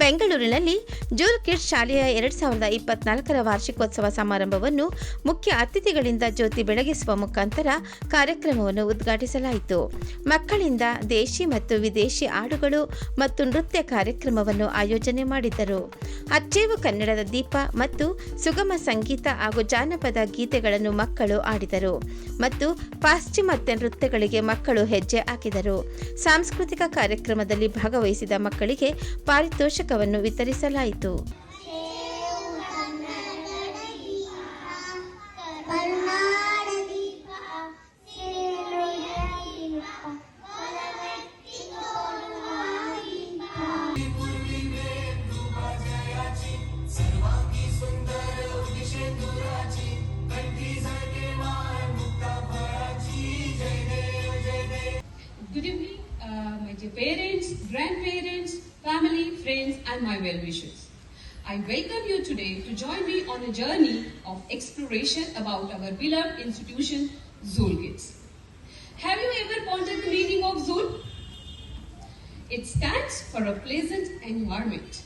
ಬೆಂಗಳೂರಿನಲ್ಲಿ ಜೂಲ್ ಕಿಡ್ಸ್ ಶಾಲೆಯ ಎರಡ್ ಸಾವಿರದ ಇಪ್ಪತ್ನಾಲ್ಕರ ವಾರ್ಷಿಕೋತ್ಸವ ಸಮಾರಂಭವನ್ನು ಮುಖ್ಯ ಅತಿಥಿಗಳಿಂದ ಜ್ಯೋತಿ ಬೆಳಗಿಸುವ ಮುಖಾಂತರ ಕಾರ್ಯಕ್ರಮವನ್ನು ಉದ್ಘಾಟಿಸಲಾಯಿತು. ಮಕ್ಕಳಿಂದ ದೇಶಿ ಮತ್ತು ವಿದೇಶಿ ಹಾಡುಗಳು ಮತ್ತು ನೃತ್ಯ ಕಾರ್ಯಕ್ರಮವನ್ನು ಆಯೋಜನೆ ಮಾಡಿದ್ದರು ಅಚ್ಚೇವು ಕನ್ನಡದ ದೀಪ ಮತ್ತು ಸುಗಮ ಸಂಗೀತ ಹಾಗೂ ಜಾನಪದ ಗೀತೆಗಳನ್ನು ಮಕ್ಕಳು ಆಡಿದರು ಮತ್ತು ಪಾಶ್ಚಿಮಾತ್ಯ ನೃತ್ಯಗಳಿಗೆ ಮಕ್ಕಳು ಹೆಜ್ಜೆ ಹಾಕಿದರು. ಸಾಂಸ್ಕೃತಿಕ ಕಾರ್ಯಕ್ರಮದಲ್ಲಿ ಭಾಗವಹಿಸಿದ ಮಕ್ಕಳಿಗೆ ಕವಚವನ್ನು ವಿತರಿಸಲಾಯಿತು. Uh, my dear parents, grandparents, family, friends, and my well wishers. I welcome you today to join me on a journey of exploration about our beloved institution, Zool Kids. Have you ever pondered the meaning of Zool? It stands for a pleasant environment,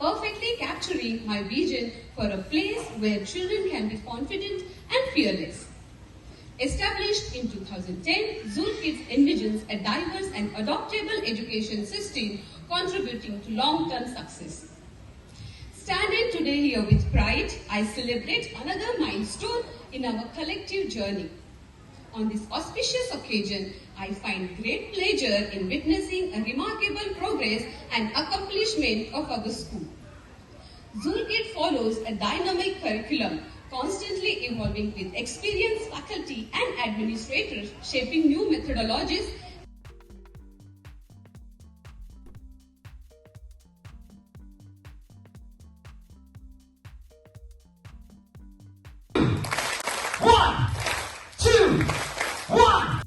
perfectly capturing my vision for a place where children can be confident and fearless. Established in 2010, Zool Kids envisions a diverse and adoptable education system contributing to long-term success. Standing today here with pride, I celebrate another milestone in our collective journey. On this auspicious occasion, I find great pleasure in witnessing a remarkable progress and accomplishment of our school. Zulkit follows a dynamic curriculum, constantly evolving with experienced faculty and administrators shaping new methodologies Two, one.